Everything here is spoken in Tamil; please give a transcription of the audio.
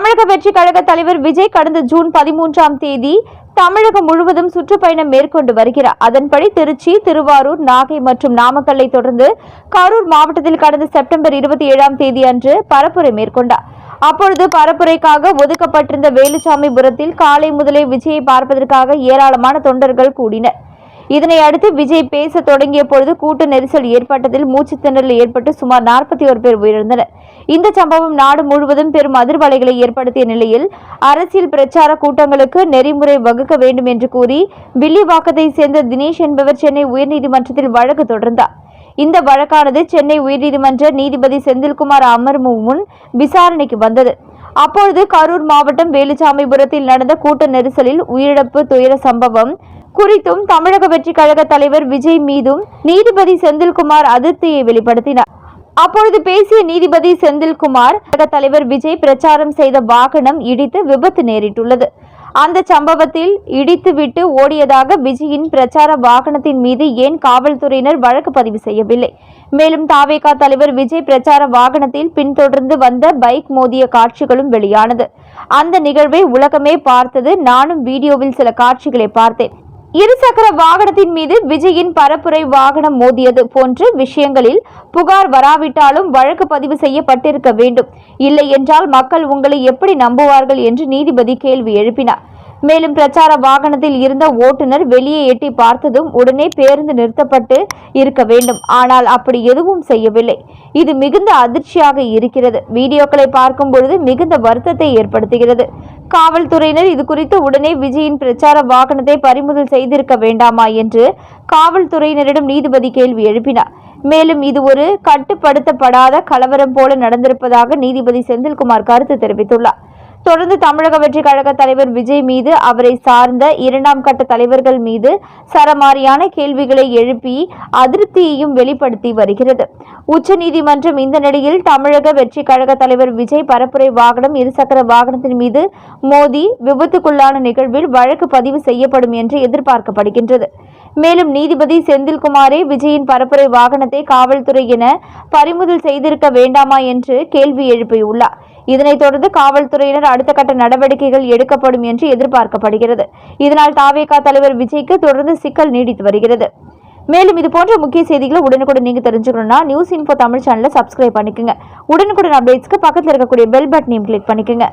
தமிழக வெற்றி கழக தலைவர் விஜய் கடந்த ஜூன் பதிமூன்றாம் தேதி தமிழகம் முழுவதும் சுற்றுப்பயணம் மேற்கொண்டு வருகிறார். அதன்படி திருச்சி திருவாரூர் நாகை மற்றும் நாமக்கல்லை தொடர்ந்து கரூர் மாவட்டத்தில் கடந்த செப்டம்பர் இருபத்தி ஏழாம் தேதி அன்று பரப்புரை மேற்கொண்டார். அப்பொழுது பரப்புரைக்காக ஒதுக்கப்பட்டிருந்த வேலுச்சாமிபுரத்தில் காலை முதலே விஜயை பார்ப்பதற்காக ஏராளமான தொண்டர்கள் கூடினர். இதனை அடுத்து விஜய் பேச தொடங்கிய பொழுது கூட்ட நெரிசல் ஏற்பட்டதில் மூச்சு திணறல் ஏற்பட்டு சுமார் நாற்பத்தி ஒரு பேர் உயிரிழந்தனர். இந்த சம்பவம் நாடு முழுவதும் பெரும் அதிர்வலைகளை ஏற்படுத்திய நிலையில் அரசியல் பிரச்சார கூட்டங்களுக்கு நெறிமுறை வகுக்க வேண்டும் என்று கூறி வில்லிவாக்கத்தை சேர்ந்த தினேஷ் என்பவர் சென்னை உயர்நீதிமன்றத்தில் வழக்கு தொடர்ந்தார். இந்த வழக்கானது சென்னை உயர்நீதிமன்ற நீதிபதி செந்தில்குமார் அமர்வு முன் விசாரணைக்கு வந்தது. அப்பொழுது கரூர் மாவட்டம் வேலுச்சாமிபுரத்தில் நடந்த கூட்ட நெரிசலில் உயிரிழப்பு துயர சம்பவம். குறித்தும் தமிழக வெற்றி கழக தலைவர் விஜய் மீதும் நீதிபதி செந்தில்குமார் அதிருப்தியை வெளிப்படுத்தினார். அப்பொழுது பேசிய நீதிபதி செந்தில்குமார் தலைவர் விஜய் பிரச்சாரம் செய்த வாகனம் இடித்து விபத்து நேரிட்டுள்ளது. அந்த சம்பவத்தில் இடித்துவிட்டு ஓடியதாக விஜயின் பிரச்சார வாகனத்தின் மீது ஏன் காவல்துறையினர் வழக்கு பதிவு செய்யவில்லை? மேலும் தாவேகா தலைவர் விஜய் பிரச்சார வாகனத்தில் பின்தொடர்ந்து வந்த பைக் மோதிய காட்சிகளும் வெளியானது. அந்த நிகழ்வை உலகமே பார்த்தது. நானும் வீடியோவில் சில காட்சிகளை பார்த்தேன். இருசக்கர வாகனத்தின் மீது விஜயின் பரப்புரை வாகனம் மோதியது போன்ற விஷயங்களில் புகார் வராவிட்டாலும் வழக்கு பதிவு செய்யப்பட்டிருக்க வேண்டும். இல்லை என்றால் மக்கள் உங்களை எப்படி நம்புவார்கள் என்று நீதிபதி கேள்வி எழுப்பினார். மேலும் பிரச்சார வாகனத்தில் இருந்த ஓட்டுநர் வெளியே எட்டி பார்த்ததும் உடனே பேருந்து நிறுத்தப்பட்டு இருக்க வேண்டும். ஆனால் அப்படி எதுவும் செய்யவில்லை. இது மிகுந்த அதிர்ச்சியாக இருக்கிறது. வீடியோக்களை பார்க்கும் பொழுது மிகுந்த வருத்தத்தை ஏற்படுத்துகிறது. காவல்துறையினர் இது குறித்து உடனே விஜயின் பிரச்சார வாகனத்தை பறிமுதல் செய்திருக்க வேண்டாமா என்று காவல்துறையினரிடம் நீதிபதி கேள்வி எழுப்பினார். மேலும் இது ஒரு கட்டுப்படுத்தப்படாத கலவரம் போல நடந்திருப்பதாக நீதிபதி செந்தில்குமார் கருத்து தெரிவித்துள்ளார். தொடர்ந்து தமிழக வெற்றி கழக தலைவர் விஜய் மீது அவரை சார்ந்த இரண்டாம் கட்ட தலைவர்கள் மீது சரமாரியான கேள்விகளை எழுப்பி அதிருப்தியையும் வெளிப்படுத்தி வருகிறது. உச்சநீதிமன்றம் இந்த நிலையில் தமிழக வெற்றி கழக தலைவர் விஜய் பரப்புரை வாகனம் இருசக்கர வாகனத்தின் மீது மோதி விபத்துக்குள்ளான நிகழ்வில் வழக்கு பதிவு செய்யப்படும் என்று எதிர்பார்க்கப்படுகின்றது. மேலும் நீதிபதி செந்தில்குமாரே விஜயின் பரப்புரை வாகனத்தை காவல்துறையின பறிமுதல் செய்திருக்க வேண்டாமா என்று கேள்வி எழுப்பியுள்ளார். இதனைத் தொடர்ந்து காவல்துறையினர் அடுத்த கட்ட நடவடிக்கைகள் எடுக்கப்படும் என்று எதிர்பார்க்கப்படுகிறது. இதனால் தாவேகா தலைவர் விஜய்க்கு தொடர்ந்து சிக்கல் நீடித்து வருகிறது. மேலும் இது போன்ற முக்கிய செய்திகளை உடனுக்குடன் நீங்க தெரிஞ்சுக்கணும்னா நியூஸ் இன்ஃபோ தமிழ் சேனலை சப்ஸ்கிரைப் பண்ணிக்கோங்க. உடனுக்குடன் அப்டேட்ஸ்க்கு பக்கத்தில் இருக்கக்கூடிய பெல் பட்டனையும் கிளிக் பண்ணிக்கோங்க.